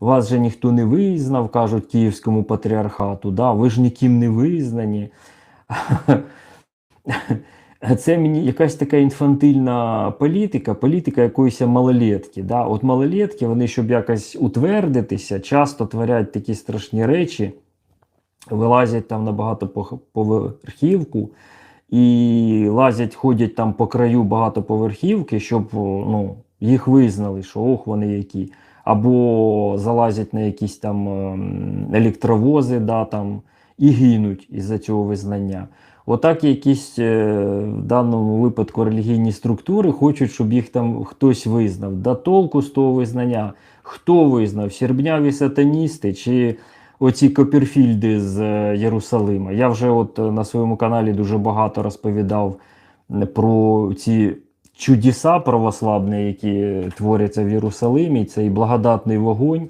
вас же ніхто не визнав, кажуть Київському патріархату, да, ви ж ніким не визнані. Це мені якась така інфантильна політика, політика якоїсь малолетки. Да? От малолетки, вони, щоб якось утвердитися, часто творять такі страшні речі, вилазять там на багатоповерхівку і лазять, ходять там по краю багатоповерхівки, щоб ну, їх визнали, що ох, вони які. Або залазять на якісь там ем, електровози, да, там, і гинуть із-за цього визнання. Отак якісь е, в даному випадку релігійні структури хочуть, щоб їх там хтось визнав. Да толку з того визнання. Хто визнав? Сірбняві сатаністи чи оці Копірфільди з е, Єрусалима? Я вже от е, на своєму каналі дуже багато розповідав про ці чудеса православні, які творяться в Єрусалимі. Цей благодатний вогонь.